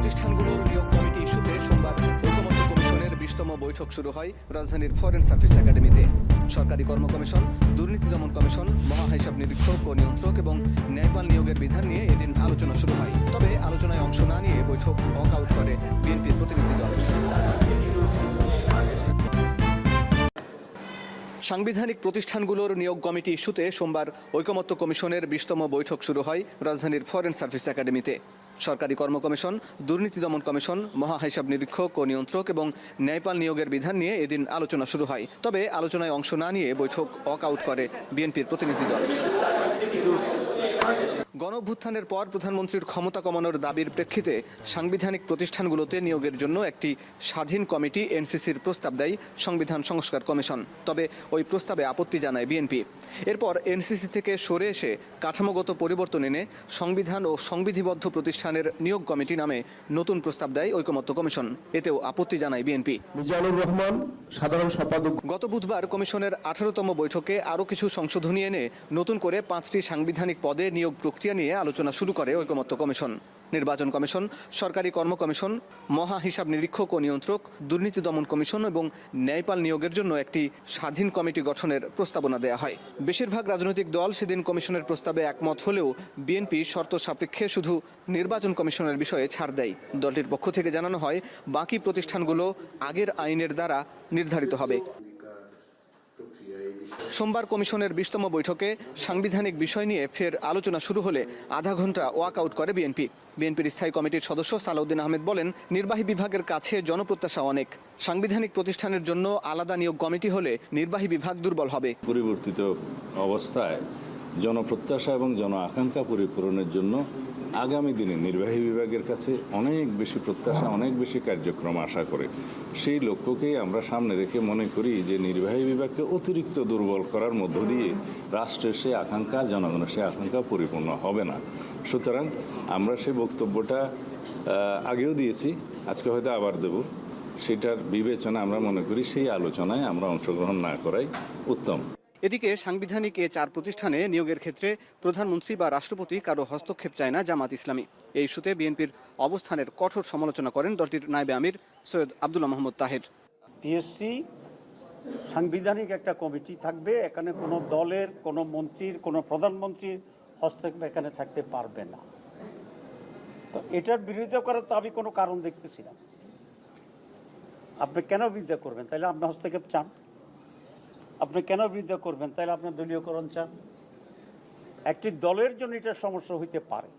প্রতিষ্ঠানগুলোর নিয়োগ কমিটি ইস্যুতে সোমবার ঐকমত্য কমিশনের বিশতম বৈঠক শুরু হয় রাজধানীর ফরেন সার্ভিস একাডেমিতে। সরকারি কর্ম কমিশন, দুর্নীতি দমন কমিশন, মহাহিসাব নিরীক্ষক ও নিয়ন্ত্রক এবং ন্যায়পাল নিয়োগের বিধান নিয়ে এদিন আলোচনা শুরু হয়। তবে আলোচনায় অংশ না নিয়ে বৈঠক ওয়াক আউট করে বিএনপির প্রতিনিধি দল। সাংবিধানিক প্রতিষ্ঠানগুলোর নিয়োগ কমিটি ইস্যুতে সোমবার ঐকমত্য কমিশনের বিশতম বৈঠক শুরু হয় রাজধানীর ফরেন সার্ভিস একাডেমিতে। সরকারি কর্ম কমিশন, দুর্নীতি দমন কমিশন মহা হিসাব নিরীক্ষক ও নিয়ন্ত্রক এবং ন্যায়পাল নিয়োগের বিধান নিয়ে এদিন আলোচনা শুরু হয়। তবে আলোচনায় অংশ না নিয়ে বৈঠক ওয়াক আউট করে বিএনপির প্রতিনিধি দল। গণঅভ্যুত্থানের পর প্রধানমন্ত্রীর ক্ষমতা কমানোর দাবির প্রেক্ষিতে সাংবিধানিক প্রতিষ্ঠানগুলোতে নিয়োগের জন্য একটি স্বাধীন কমিটি এনসিসির প্রস্তাব দেয় সংবিধান সংস্কার কমিশন। তবে ওই প্রস্তাবে আপত্তি জানায় বিএনপি। এরপর এনসিসি থেকে সরে এসে কাঠামোগত পরিবর্তন এনে সংবিধান ও সংবিধিবদ্ধ প্রতিষ্ঠানের নিয়োগ কমিটি নামে নতুন প্রস্তাব দেয় ঐকমত্য কমিশন। এতেও আপত্তি জানায় বিএনপি। মিজানুর রহমান সাধারণ সম্পাদক। গত বুধবার কমিশনের আঠারোতম বৈঠকে আরও কিছু সংশোধনী এনে নতুন করে পাঁচটি সাংবিধানিক পদে নিয়োগ প্রক্রিয়া নিয়ে আলোচনা শুরু করে ঐকমত্য কমিশন, নির্বাচন কমিশন, সরকারি কর্ম কমিশন, মহা হিসাব নিরীক্ষক ও নিয়ন্ত্রক, দুর্নীতি দমন কমিশন এবং ন্যায়পাল নিয়োগের জন্য একটি স্বাধীন কমিটি গঠনের প্রস্তাবনা দেওয়া হয়। বেশিরভাগ রাজনৈতিক দল সেদিন কমিশনের প্রস্তাবে একমত হলেও বিএনপি শর্ত সাপেক্ষে শুধু নির্বাচন কমিশনের বিষয়ে ছাড় দেয়। দলটির পক্ষ থেকে জানানো হয়, বাকি প্রতিষ্ঠানগুলো আগের আইনের দ্বারা নির্ধারিত হবে। সোমবার কমিশনের বিশতম বৈঠকে সাংবিধানিক বিষয় নিয়ে ফের আলোচনা শুরু হলে আধা ঘণ্টা ওয়াক আউট করে বিএনপি। বিএনপির স্থায়ী কমিটির সদস্য সালাউদ্দিন আহমেদ বলেন, নির্বাহী বিভাগের কাছে জনপ্রত্যাশা অনেক। সাংবিধানিক প্রতিষ্ঠানের জন্য আলাদা নিয়োগ কমিটি হলে নির্বাহী বিভাগ দুর্বল হবে। পরিবর্তিত অবস্থায় জনপ্রত্যাশা এবং জন আকাঙ্ক্ষা পরিপূরণের জন্য আগামী দিনে নির্বাহী বিভাগের কাছে অনেক বেশি প্রত্যাশা, অনেক বেশি কার্যক্রম আশা করে। সেই লক্ষ্যকেই আমরা সামনে রেখে মনে করি যে, নির্বাহী বিভাগকে অতিরিক্ত দুর্বল করার মধ্য দিয়ে রাষ্ট্রের সেই আকাঙ্ক্ষা, জনগণের সেই আকাঙ্ক্ষা পরিপূর্ণ হবে না। সুতরাং আমরা সেই বক্তব্যটা আগেও দিয়েছি, আজকে হয়তো আবার দেব। সেটার বিবেচনা আমরা মনে করি সেই আলোচনায় আমরা অংশগ্রহণ না করাই উত্তম। এদিকে সাংবিধানিক এ চার প্রতিষ্ঠানে নিয়োগের ক্ষেত্রে প্রধানমন্ত্রী বা রাষ্ট্রপতি কারও হস্তক্ষেপ চায় না জামাত ইসলামী। এই ইস্যুতে বিএনপির অবস্থানের কঠোর সমালোচনা করেন দলটির নায়েবে আমির সৈয়দ আব্দুল্লাহ মোহাম্মদ তাহের। পিএসসি সাংবিধানিক একটা কমিটি থাকবে, এখানে কোনো দলের, কোনো মন্ত্রীর, কোনো প্রধানমন্ত্রীর হস্তক্ষেপ এখানে থাকতে পারবে না। তো এটার বিরোধিতা করার তো আমি কোনো কারণ দেখতেছি না। আপনি কেন বিরোধিতা করবেন? তাহলে আপনি হস্তক্ষেপ চান। আপনি কেন বিরোধিতা করবেন? তাহলে আপনার দলীয়করণ চান। একটি দলের জন্য এটা সমস্যা হইতে পারে।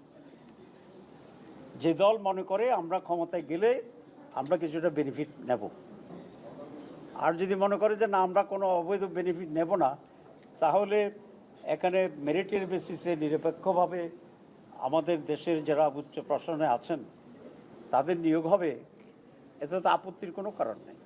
যে দল মনে করে আমরা ক্ষমতায় গেলে আমরা কিছুটা বেনিফিট নেব। আর যদি মনে করে যে না, আমরা কোনো অবৈধ বেনিফিট নেব না, তাহলে এখানে মেরিটের বেসিসে নিরপেক্ষভাবে আমাদের দেশের যারা উচ্চ প্রশাসনে আছেন, তাদের নিয়োগ হবে। এতে তো আপত্তির কোনো কারণ নেই।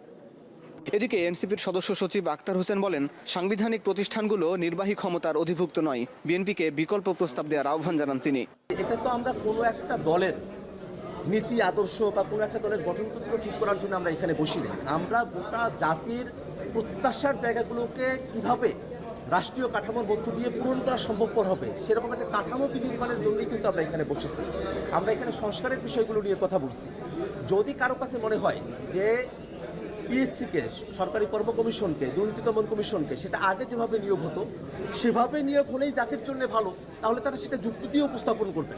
এদিকে এনসিপির সদস্য সচিব আক্তার হোসেন বলেন, সাংবিধানিক প্রতিষ্ঠানগুলো নির্বাহী ক্ষমতার অধিভুক্ত নয়। বিএনপিকে বিকল্প প্রস্তাব দেওয়ার আহ্বান জানান তিনি। এটা তো আমরা কোনো একটা দলের নীতি, আদর্শ বা কোনো একটা দলের গঠনতন্ত্র ঠিক করার জন্য আমরা এখানে বসি না আমরা গোটা জাতির প্রত্যাশার জায়গাগুলোকে কীভাবে রাষ্ট্রীয় কাঠামোর মধ্য দিয়ে পূরণ করা সম্ভবপর হবে, সেরকম একটা কাঠামো বিনির্মাণের জন্যই কিন্তু আমরা এখানে বসেছি। আমরা এখানে সংস্কারের বিষয়গুলো নিয়ে কথা বলছি। যদি কারও কাছে মনে হয় যে পিএসসিকে, সরকারি কর্ম কমিশনকে, দুর্নীতি দমন কমিশনকে, সেটা আগে যেভাবে নিয়োগ হতো, সেভাবে নিয়োগ হলেই জাতির জন্য ভালো। তাহলে তারা সেটা যুক্তি দিয়ে উপস্থাপন করবে।